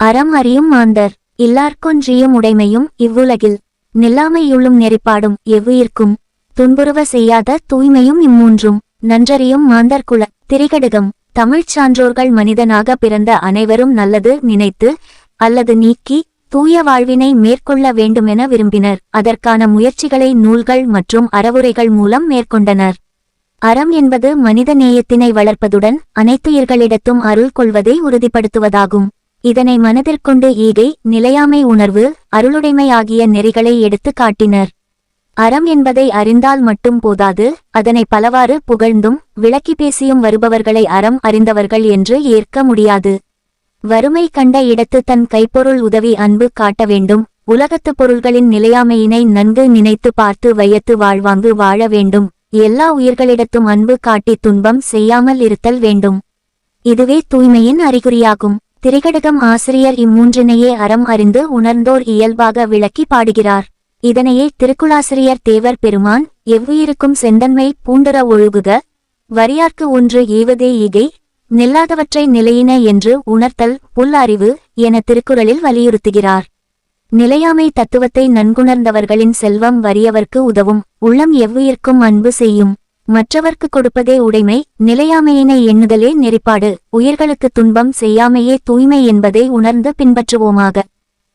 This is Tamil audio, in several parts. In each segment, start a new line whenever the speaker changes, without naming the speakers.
அறம் அறியும் மாந்தர் இல்லார்க்கொன்றியும் உடைமையும் இவ்வுலகில். நில்லாமையுள்ளும் நெறிப்பாடும் எவ்வுயிர்க்கும் துன்புறுவ செய்யாத தூய்மையும் இம்மூன்றும். நன்றறியும் மாந்தர் குல திரிகடுகம் தமிழ்ச் சான்றோர்கள் மனிதனாக பிறந்த அனைவரும் நல்லது நினைத்து அல்லது நீக்கி தூய வாழ்வினை மேற்கொள்ள வேண்டுமென விரும்பினர். அதற்கான முயற்சிகளை நூல்கள் மற்றும் அறவுரைகள் மூலம் மேற்கொண்டனர். அறம் என்பது மனித நேயத்தினை வளர்ப்பதுடன் அனைத்துயிர்களிடத்தும் அருள் கொள்வதை உறுதிப்படுத்துவதாகும். இதனை மனதிற்கொண்டு ஈகை நிலையாமை உணர்வு அருளுடைமை ஆகிய நெறிகளை எடுத்து காட்டினர். அறம் என்பதை அறிந்தால் மட்டும் போதாது அதனை பலவாறு புகழ்ந்தும் விளக்கி பேசியும் வருபவர்களை அறம் அறிந்தவர்கள் என்று ஏற்க முடியாது. வறுமை கண்ட இடத்து தன் கைப்பொருள் உதவி அன்பு காட்ட வேண்டும் உலகத்து பொருள்களின் நிலையாமையினை நன்கு நினைத்து பார்த்து வையத்து வாழ்வாங்கு வாழ வேண்டும் எல்லா உயிர்களிடத்தும் அன்பு காட்டி துன்பம் செய்யாமல் இருத்தல் வேண்டும். இதுவே தூய்மையின் அறிகுறியாகும். திரிகடகம் ஆசிரியர் இம்மூன்றினையே அறம் அறிந்து உணர்ந்தோர் இயல்பாக விளக்கி பாடுகிறார். இதனையே திருக்குளாசிரியர் தேவர் பெருமான் எவ்வுயிருக்கும் செந்தன்மை பூண்டுற ஒழுகுக வரியார்க்கு ஒன்று ஈவதே ஈகை நில்லாதவற்றை நிலையின என்று உணர்த்தல் புல் அறிவு என திருக்குறளில் வலியுறுத்துகிறார். நிலையாமை தத்துவத்தை நன்குணர்ந்தவர்களின் செல்வம் வறியவர்க்கு உதவும் உள்ளம் எவ்வுயிர்க்கும் அன்பு செய்யும். மற்றவர்க்கு கொடுப்பதே உடைமை நிலையாமையினை எண்ணுதலே நெறிப்பாடு உயிர்களுக்கு துன்பம் செய்யாமையே தூய்மை என்பதை உணர்ந்து பின்பற்றுவோமாக.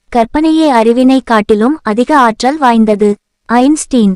கற்பனையே அறிவினை காட்டிலும் அதிக ஆற்றல் வாய்ந்தது. ஐன்ஸ்டீன்.